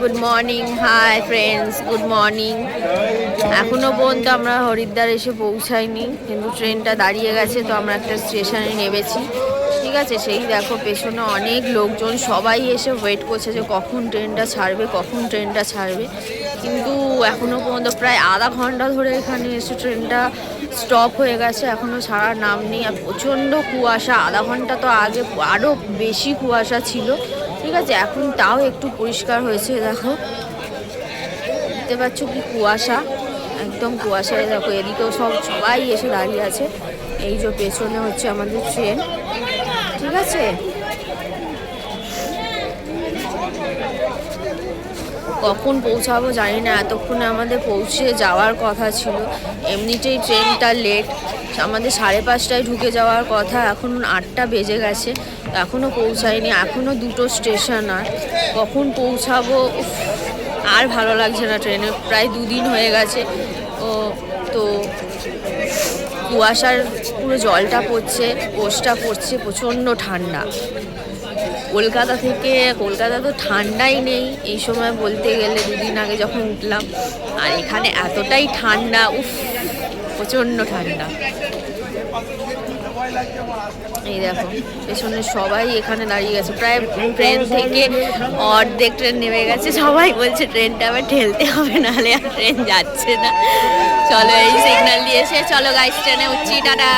Good morning hi friends good morning এখনও পর্যন্ত আমরা হরিদ্বার এসে পৌঁছাইনি, কিন্তু ট্রেনটা দাঁড়িয়ে গেছে, তো আমরা একটা স্টেশনে নেমেছি। ঠিক আছে, সেই দেখো পেছনে অনেক লোকজন, সবাই এসে ওয়েট করছে যে কখন ট্রেনটা ছাড়বে, কখন ট্রেনটা ছাড়বে। কিন্তু এখনও পর্যন্ত প্রায় আধা ঘণ্টা ধরে এখানে এসে ট্রেনটা স্টপ হয়ে গেছে, এখনও ছাড়ার নাম নেই। আর প্রচণ্ড কুয়াশা, আধা ঘণ্টা তো আগে আরও বেশি কুয়াশা ছিল। ঠিক আছে, এখন তাও একটু পরিষ্কার হয়েছে, দেখো। দেখতে পাচ্ছ কি কুয়াশা, একদম কুয়াশায় দেখো, এদিকেও সব সবাই এসে দাঁড়িয়ে আছে। এই যে পেছনে হচ্ছে আমাদের ট্রেন ঠিক আছে? কখন পৌঁছাবো জানি না, এতক্ষণে আমাদের পৌঁছে যাওয়ার কথা ছিল। এমনিতেই ট্রেনটা লেট আমাদের সাড়ে পাঁচটায় ঢুকে যাওয়ার কথা, এখন আটটা বেজে গেছে এখনও পৌঁছায়নি এখনও দুটো স্টেশন আর। কখন পৌঁছাবো? আর ভালো লাগছে না ট্রেনে, প্রায় দুদিন হয়ে গেছে। ও, তো কুয়াশার পুরো জলটা পড়ছে, কোষটা পড়ছে, প্রচণ্ড ঠান্ডা। কলকাতা থেকে, কলকাতা তো ঠান্ডাই নেই, এই সময় বলতে গেলে দুদিন আগে যখন উঠলাম, আর এখানে এতটাই ঠান্ডা, উফ, প্রচণ্ড ঠান্ডা। এই দেখো পেছনে সবাই এখানে দাঁড়িয়ে গেছে। প্রায় ট্রেন থেকে অর্ধেক ট্রেন নেমে গেছে। সবাই বলছে, ট্রেনটা আবার ঠেলতে হবে, নাহলে আর ট্রেন যাচ্ছে না। চলো, এই সিগন্যাল দিয়েছে চলো গাইস ট্রেনে উঠছি, টাটা।